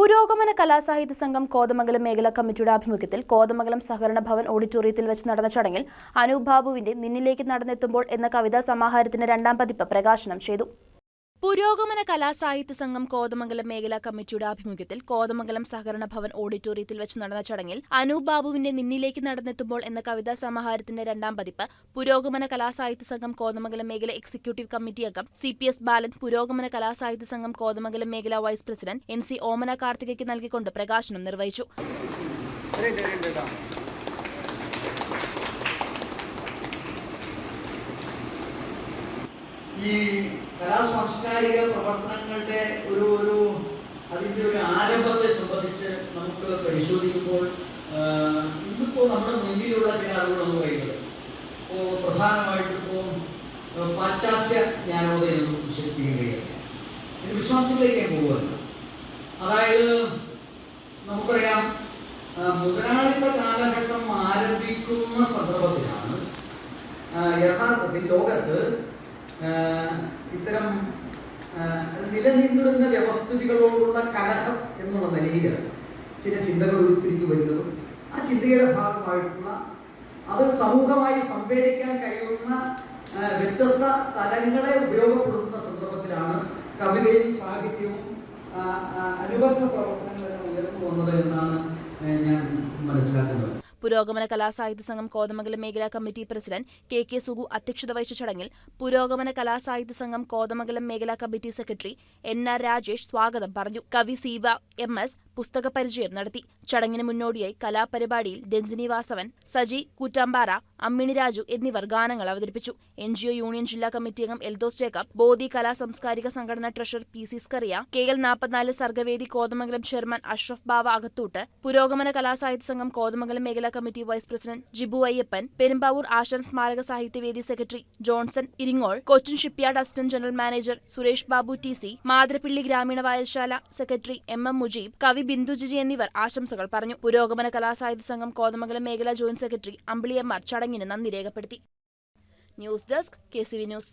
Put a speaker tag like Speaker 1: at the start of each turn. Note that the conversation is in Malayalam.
Speaker 1: പുരോഗമന കലാസാഹിത്യ സംഘം കോതമംഗലം മേഖലാ കമ്മിറ്റിയുടെ ആഭിമുഖ്യത്തിൽ കോതമംഗലം സഹകരണ ഭവൻ ഓഡിറ്റോറിയത്തിൽ വെച്ച് നടന്ന ചടങ്ങിൽ അനൂപ് ബാബുവിന്റെ നിന്നിലേക്ക് നടന്നെത്തുമ്പോൾ എന്ന കവിതാ സമാഹാരത്തിന്റെ രണ്ടാം പതിപ്പ് പ്രകാശനം ചെയ്തു. പുരോഗമന കലാസാഹിത്യ സംഘം കോതമംഗലം മേഖലാ കമ്മിറ്റിയുടെ ആഭിമുഖ്യത്തിൽ കോതമംഗലം സഹകരണ ഭവൻ ഓഡിറ്റോറിയത്തിൽ വെച്ച് നടന്ന ചടങ്ങിൽ അനൂപ് ബാബുവിന്റെ നിന്നിലേക്ക് നടന്നെത്തുമ്പോൾ എന്ന കവിതാ സമാഹാരത്തിന്റെ രണ്ടാം പതിപ്പ് പുരോഗമന കലാസാഹിത്യ സംഘം കോതമംഗലം മേഖല എക്സിക്യൂട്ടീവ് കമ്മിറ്റി അംഗം C P S Balan Purogamana Kalasahithya Sangham Kothamangalam മേഖലാ vice president N C Omana കാർത്തികയ്ക്ക് നൽകിക്കൊണ്ട് പ്രകാശനം നിർവഹിച്ചു.
Speaker 2: ഈ കലാസാംസ്കാരിക പ്രവർത്തനങ്ങളുടെ ഒരു ഒരു അതിന്റെ ഒരു ആരംഭത്തെ സംബന്ധിച്ച് നമുക്ക് പരിശോധിക്കുമ്പോൾ ഇന്നിപ്പോൾ നമ്മുടെ മുന്നിലുള്ള ചില അറിവുകൾ നമ്മൾ കഴിഞ്ഞത് ഇപ്പോൾ പ്രധാനമായിട്ടും ഇപ്പോൾ പാശ്ചാത്യ ജ്ഞാനോദയം എന്ന് വിശേഷിപ്പിക്കാൻ കഴിയില്ല ഇത് വിശ്വാസത്തിലേക്ക് പോകുമല്ല അതായത് നമുക്കറിയാം മുതലാളിത്ത കാലഘട്ടം ആരംഭിക്കുന്ന സന്ദർഭത്തിലാണ് യഥാർത്ഥത്തിൽ ലോകത്ത് ഇത്തരം നിലനിന്നിരുന്ന വ്യവസ്ഥിതികളോടുള്ള കലഹം എന്നുള്ള നിലയിൽ ചില ചിന്തകൾ ഉരുത്തിരിഞ്ഞു വരുന്നതും. ആ ചിന്തയുടെ ഭാഗമായിട്ടുള്ള അത് സമൂഹമായി സംവേദിക്കാൻ കഴിയുന്ന വ്യത്യസ്ത തലങ്ങളെ ഉപയോഗപ്പെടുത്തുന്ന സന്ദർഭത്തിലാണ് കവിതയും സാഹിത്യവും അനുബന്ധ പ്രവർത്തനങ്ങളെല്ലാം
Speaker 1: പുരോഗമന കലാസാഹിത്യ സംഘം കോതമംഗലം മേഖലാ committee president K K Sugu അധ്യക്ഷത വഹിച്ച ചടങ്ങിൽ പുരോഗമന കലാസാഹിത്യ സംഘം കോതമംഗലം മേഖലാ committee secretary N R Rajesh സ്വാഗതം പറഞ്ഞു. കവി സീബ എം എസ് പുസ്തക പരിചയം നടത്തി. ചടങ്ങിന് മുന്നോടിയായി കലാപരിപാടിയിൽ രഞ്ജിനി വാസവൻ സജി കൂറ്റാമ്പാറ അമ്മിണി രാജു എന്നിവർ ഗാനങ്ങൾ അവതരിപ്പിച്ചു. എൻ ജി ഒ യൂണിയൻ ജില്ലാ കമ്മിറ്റി അംഗം എൽദോസ് ജേക്കബ് ബോധി കലാ സാംസ്കാരിക സംഘടന treasurer P C Scaria K L നാൽപ്പത്തിനാല് സർഗവേദി കോതമംഗലം ചെയർമാൻ അഷ്റഫ് ബാവ അകത്തൂട്ട് പുരോഗമന കലാസാഹിത്യ സംഘം കോതമംഗലം മേഖലാ committee vice president Jibu Ayyappan Perumbavoor Asan സ്മാരക സാഹിത്യവേദി secretary Johnson Iringol Cochin shipyard assistant general manager Suresh Babu T C Mathirappilly ഗ്രാമീണ വായനശാല സെക്രട്ടറി എം എം മുജീബ് കവി ബിന്ദു ജിജി എന്നിവർ ആശംസകൾ പറഞ്ഞു. പുരോഗമന കലാസാഹിത്യ സംഘം കോതമംഗലം മേഖലാ ജോയിന്റ് സെക്രട്ടറി അമ്പിളിയമ്മ ചടങ്ങിന് നന്ദി രേഖപ്പെടുത്തി. News desk K news.